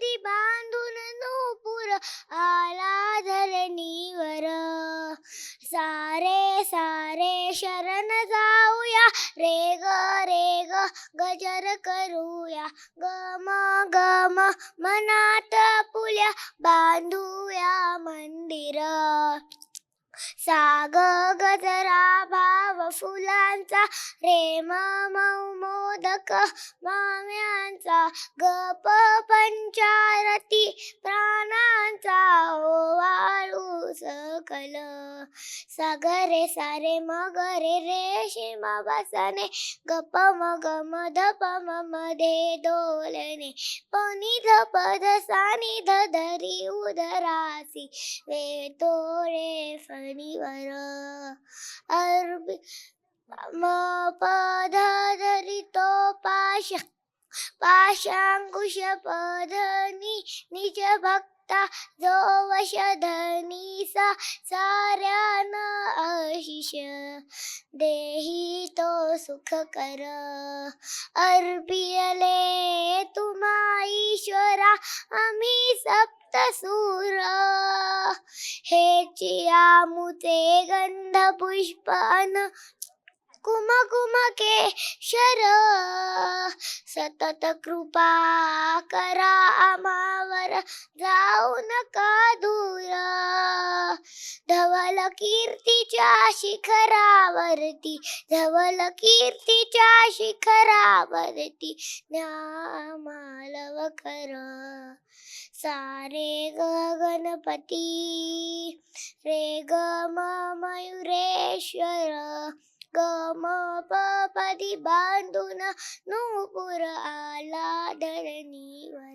नदी बांधून नूपुर आला धरणीवर. सारे सारे शरण जाऊया. रे ग रे ग गजर करूया. ग गम गम मनात पुल्या बांधूया मंदिर. साग गजर फुलांचा रेम मऊ मोदक माम्यांचा गप पंचारती प्राणांचा ओवाळू सकल सागरे सारे मगरे रेशीम बसने गप मग मधप मध्ये दोलने पनी धपद सानी धरी उदरासी वे तोळे फणीवर अरबी म पध धरी तो पाश पाशांकुश पधनी निज भक्ता जो वशधनी सा साऱ्यान आशिष देही तो सुख कर. अर्पियले तुम्हा ईश्वरा आम्ही सप्त सूर. हे आमुचे गंध पुष्पन कुम कुम के सतत कृपा करा आमावर जाऊ नका दूर. धवल कीर्तीच्या शिखरावरती धवल कीर्तीच्या शिखरावरती न्यामालव कर. सारे ग गणपती रे ग म मयुरेश्वर. ग म प पदी बांधून नूपुर आला धरणीवर